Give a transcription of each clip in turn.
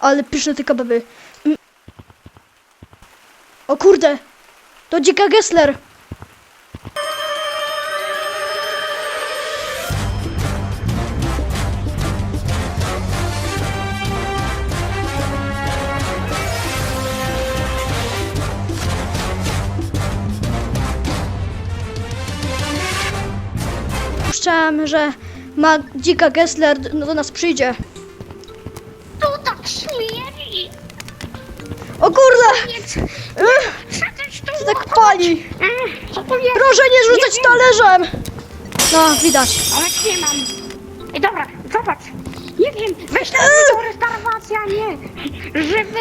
Ale pyszne te kebaby. Mm. O kurde! To dzika Gessler! Puszczałem, że ma dzika Gessler no do nas przyjdzie. Tu tak śmierdzi. O kurde! Nic. Ech, Przecież Co tak pali? Ech, Co to jest? Proszę nie rzucać talerzem! No, widać. Ale nie mam. I dobra, zobacz. Nie wiem, weź tam do restauracja, nie. Żywy,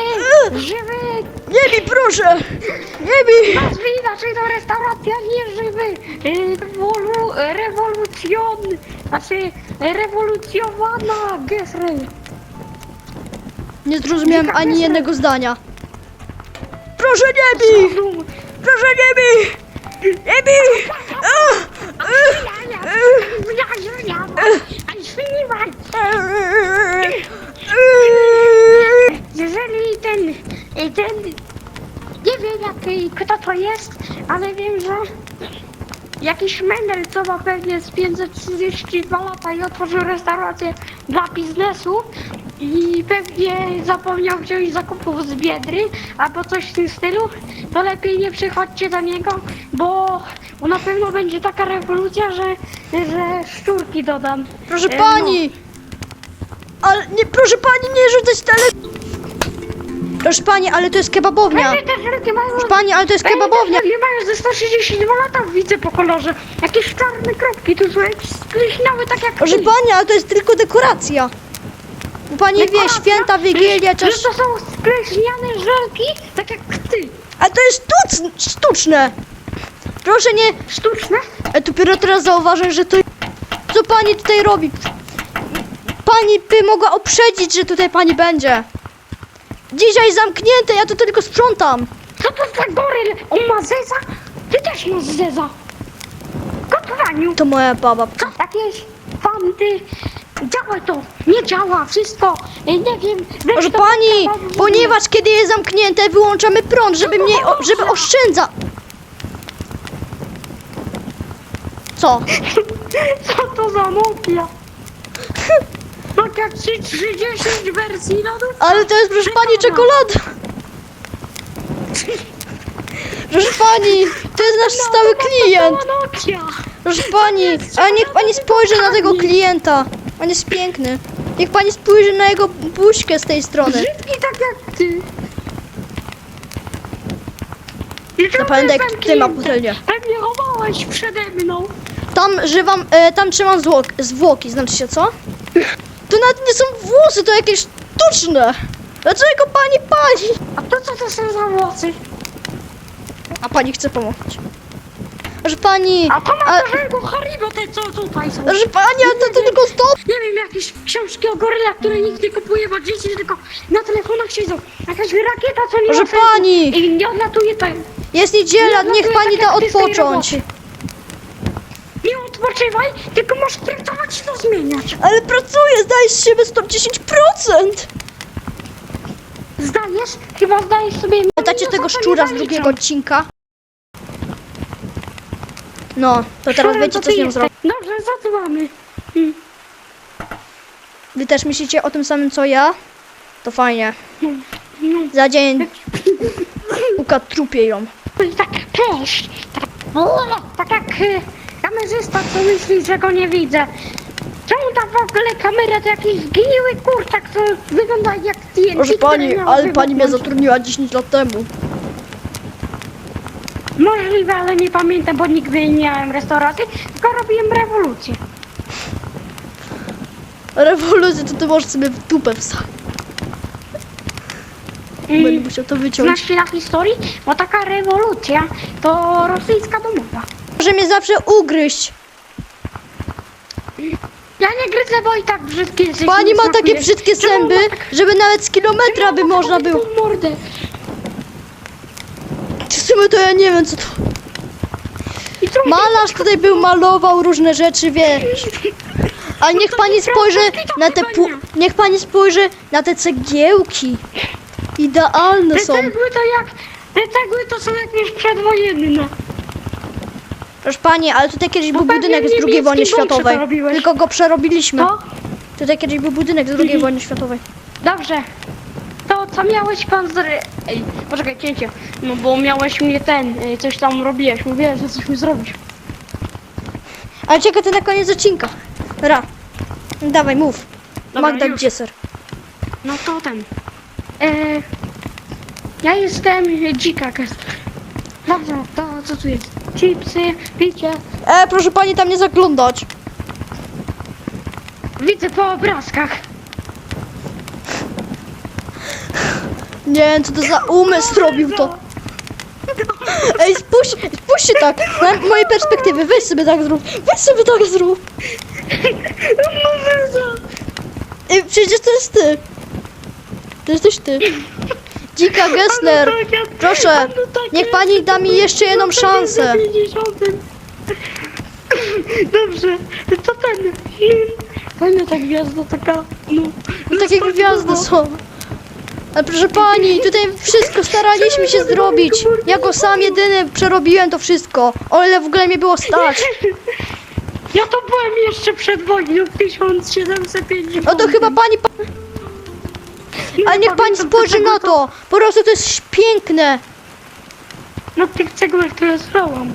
żywy. Nie mi, proszę! Nie mi! Nazwij inaczej do restauracja, nie żywy. Rewolu, rewolucjon. Znaczy, rewolucjowana Gesry. Nie zrozumiałem ani jednego zdania. Proszę nie bij! Proszę nie bij! Nie! Ach! Jeżeli ten, ten, nie wiem jaki, kto to jest, ale wiem, że jakiś Mendel, co ma pewnie z 532 lata i otworzył restaurację dla biznesu i pewnie zapomniał wziąć zakupów z Biedry albo coś w tym stylu, to lepiej nie przychodźcie do niego, bo, na pewno będzie taka rewolucja, że, że szczurki dodam. Proszę E, pani! Ale nie, proszę pani nie rzucać tale... Proszę pani, ale to jest kebabownia. Pewnie te żelki mają... Proszę pani, ale to jest kebabownia. żelki mają ze 162 lata, widzę po kolorze. Jakieś czarne kropki, tu są jakieś spleśniały, tak jak Proszę pani, ale to jest tylko dekoracja. Pani wie, święta, wigilia, Że- czas... To są spleśniane żelki, tak jak ty. A to jest sztuc, sztuczne! Proszę nie... Sztuczne. Ja dopiero teraz zauważam, że to... Co pani tutaj robi? Pani by mogła uprzedzić, że tutaj pani będzie. Dzisiaj zamknięte, ja tu tylko sprzątam. Co to za goryl? On ma zeza? Ty też masz zeza. Gotowaniu. To moja baba. Co? Jakieś fanty. Działa to. Nie działa. Wszystko. E, Nie wiem. to pani, ponieważ kiedy jest zamknięte, wyłączamy prąd, żeby mniej, o, żeby oszczędza. Co? Co to za Nokia? Nokia 330 wersji lodów? Ale to jest, proszę pani, czekolada. Proszę pani, to jest nasz stały klient. Nokia. Proszę pani, ale niech pani spojrzy na tego klienta. On jest piękny. Niech pani spojrzy na jego buźkę z tej strony. Brzydki tak jak ty. I czemu Zapamiętaj, jestem kto ty ma klientem? butelnię. Pewnie chowałeś przede mną. Tam żywam, e, tam trzymam zwłok, zwłoki, znaczy się co? To nawet nie są włosy, to jakieś sztuczne. Dlaczego pani pali? A to co to są za włosy? A pani chce pomóc. Proszę pani, A to ma dużego Haribo te co tutaj są. proszę pani, a to, to tylko stop. Nie wiem, jakieś książki o gorylach, które nikt nie kupuje, bo dzieci tylko na telefonach siedzą. Jakaś rakieta, co nie Proszę ma sensu pani. I nie odlatuje tak. Jest niedziela, Nie niech pani da jak ty z tej odpocząć. roboty. Nie odpoczywaj, tylko masz pracować i to zmieniać. Ale pracuję, zdaje z siebie 110%. Zdajesz? Chyba zdajesz sobie... Pamiętacie No, tego szczura z drugiego odcinka? No, to teraz wiecie co z nią zrobić. Dobrze, za co mamy? Hmm. Wy też myślicie o tym samym co ja? To fajnie. No. Za dzień ukatrupię ją. Tak też, tak, tak jak y, kamerzysta, co myśli, że go nie widzę. Czemu ta w ogóle kamera to jakiś zgniły kurczak, co wygląda jak TNT, Proszę pani, ale pani mnie zatrudniła 10 lat temu. Możliwe, ale nie pamiętam, bo nigdy nie miałem restauracji, tylko robiłem rewolucję. Rewolucję to ty możesz sobie w dupę wsadzić. Będę musiał to wyciąć. znasz na historii? Bo taka rewolucja to rosyjska domowa. Może mnie zawsze ugryźć. Ja nie gryzę, bo i tak brzydkie. Pani ma takie smakuje. brzydkie Czemu zęby, tak- żeby nawet z kilometra by czemu można było. mordę? W sumie to ja nie wiem co to. Malarz tutaj był, malował różne rzeczy, wiesz. Ale niech to pani spojrzy na te pu- nie. Niech pani spojrzy na te cegiełki. Idealne Te są. cegły to jak... Te cegły to są jakieś przedwojenne. Proszę pani, ale tutaj kiedyś Bo był pewnie budynek z II wojny bunkier światowej. robiłeś. Tylko go przerobiliśmy. To? Tutaj kiedyś był budynek z II wojny światowej. Dobrze. Co miałeś pan z... Ej, poczekaj, cięcie. No bo miałeś mnie ten, y, coś tam robiłeś. Mówiłeś, że coś mi zrobisz. Ale czekaj, to na koniec odcinka. Ra. Dawaj, mów. Dobra, Magda już. Dzieser. No to ten. E, ja jestem dzika gest. Dobrze, to co tu jest? Chipsy, picie. E, proszę pani tam nie zaglądać. Widzę po obrazkach. Nie wiem, co to za umysł robił to. Ej, spójrz, spójrz się tak. Na mojej perspektywy, weź sobie tak zrób. Weź sobie tak zrób. Ej, przecież to jest ty. To jesteś ty. Dzika Gessler. Proszę, niech pani da mi jeszcze jedną szansę. Dobrze, to ten. Fajna ta gwiazda taka, no. No takie gwiazdy są. Ale proszę pani, tutaj wszystko staraliśmy się zrobić. Jako sam jedyny przerobiłem to wszystko. O ile w ogóle mnie było stać. Ja to byłem jeszcze przed wojną 1750. No to chyba pani... pa- Ale niech pani spojrzy na to. Po prostu to jest piękne. Na tych cegłach, które spałam.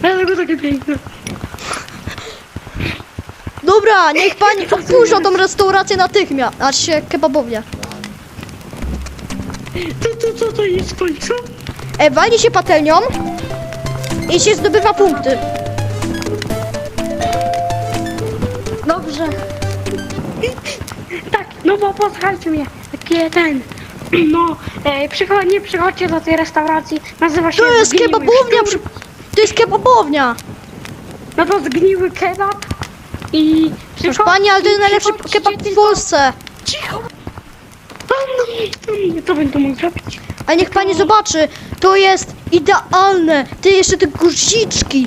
Dlatego takie piękne. Dobra, niech pani opuszcza tą restaurację natychmiast. A się kebabownia. To, to, co to jest w końcu? E, walni się patelnią i się zdobywa punkty. Dobrze. Tak, no bo posłuchajcie mnie. Takie ten. No, e, przychod, nie przychodźcie do tej restauracji. Nazywa się To jest Zgniły kebabownia. Przy- To jest kebabownia. No to zgniły kebab. I Proszę pani, ale to jest najlepszy przychodźcie kebab w tylko- Polsce. Cicho. To, to będę mógł zrobić. A niech pani zobaczy, to jest idealne. Ty jeszcze te guziczki.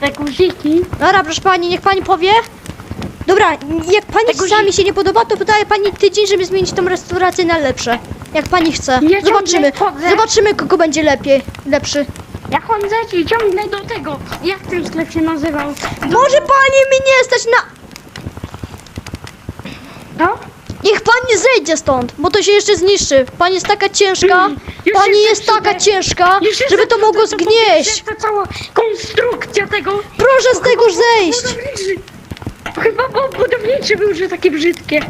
Te guziki. Dobra, proszę pani, niech pani powie. Dobra, jak pani Te sami się nie podoba, to podaje pani tydzień, żeby zmienić tą restaurację na lepsze. Jak pani chce. Ja ciągle Zobaczymy. chodzę. Zobaczymy, kogo będzie lepiej, lepszy. Ja chodzę i ciągnę do tego. Jak ten sklep się nazywał? Może pani mi nie stać na... No? Niech pani zejdzie stąd, bo to się jeszcze zniszczy. Pani jest taka ciężka, Mm, już pani jestem jest taka ciężka, Już żeby to mogło to zgnieść. Ta cała konstrukcja tego. Proszę z tego zejść. Budowniczy. Chyba bo budowniczy był, że takie brzydkie.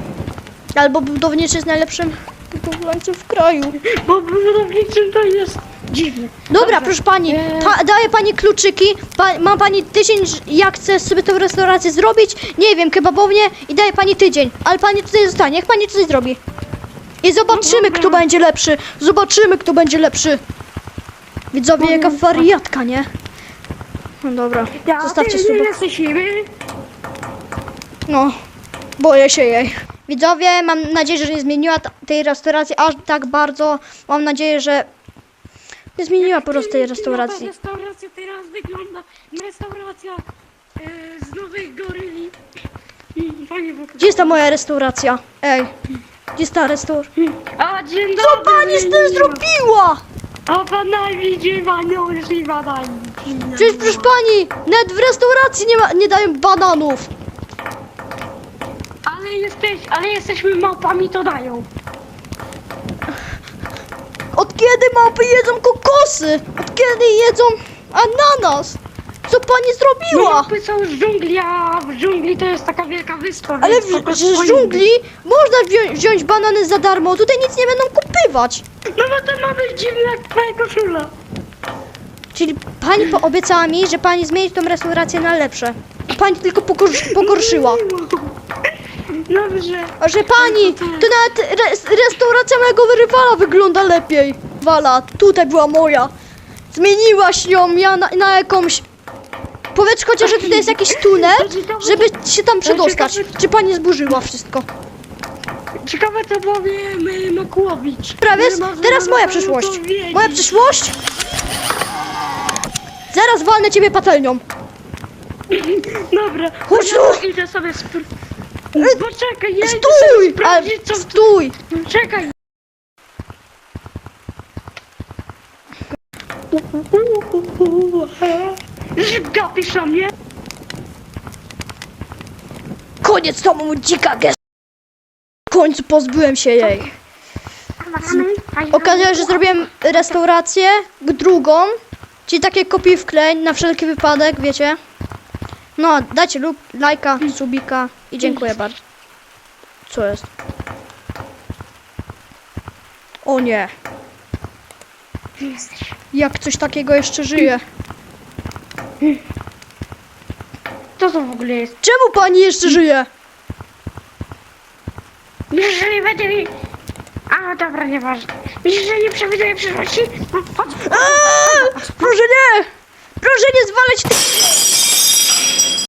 Albo budowniczy jest najlepszym budowlańcem w kraju. Bo budowniczy to jest dziwne. Dobra, Dobrze. proszę pani, Eee. pa, daję pani kluczyki, pa, ma pani tydzień, jak chce sobie tę restaurację zrobić, nie wiem, kebabownię i daję pani tydzień, ale pani tutaj zostanie, jak pani tutaj zrobi. I zobaczymy, dobra. kto będzie lepszy, zobaczymy, kto będzie lepszy. Widzowie, jaka wariatka, nie? No dobra, zostawcie ty nie suba. jesteś siły. No, boję się jej. Widzowie, mam nadzieję, że nie zmieniła ta- tej restauracji aż tak bardzo. Mam nadzieję, że nie zmieniła po prostu tej restauracji. Restauracja teraz wygląda. Restauracja e, z nowych goryli. Mm, Fajnie. Gdzie jest ta moja restauracja? Ej, gdzie jest ta restauracja? A dzień dobry. Co pani z tym zrobiła? A pana widzi panią i badani. Przecież proszę pani, nawet w restauracji nie, ma, nie dają bananów. Ale jesteś, ale jesteśmy małpami, to dają. Kiedy małpy jedzą kokosy? Od kiedy jedzą ananas? Co pani No, zrobiła? małpy są z dżungli, a w dżungli to jest taka wielka wyspa. Ale więc w, z dżungli można wziąć, wziąć banany za darmo, tutaj nic nie będą kupywać. No bo to ma być dziwne jak twoja koszula. Czyli pani poobiecała mi, że pani zmieni tą restaurację na lepsze. A pani tylko pogorsz- pogorszyła. Dobrze. A że pani, to nawet res, restauracja mojego rywala wygląda lepiej. Wala, tutaj była moja. Zmieniłaś ją ja na, na jakąś... Powiedz chociaż, że tutaj jest jakiś tunel, żeby się tam przedostać. Czy pani zburzyła wszystko? Ciekawe co powie Makłowicz. Prawie, teraz moja przyszłość. Moja przyszłość? Zaraz walnę ciebie patelnią. Dobra, Chodź ja tu! idę sobie spr... Poczekaj, ja idę Stój! sobie Ale, sprawdzić co... stój! Czekaj! Gapisz na mnie? Koniec tomu dzika gest. W końcu pozbyłem się jej. Okazja, że zrobiłem restaurację, drugą, czyli takie kopii w klej, na wszelki wypadek, wiecie. No, dajcie lub, lajka, subika i dziękuję bardzo. Co jest? O nie, Jesteś. Jak coś takiego jeszcze żyje. Co to w ogóle jest? Czemu pani jeszcze żyje? Myślisz, że nie będzie mi... A, dobra, nieważne. Myślisz, że nie przewiduję przyszłości? No, chodź. Eee, proszę nie! Proszę nie zwalać.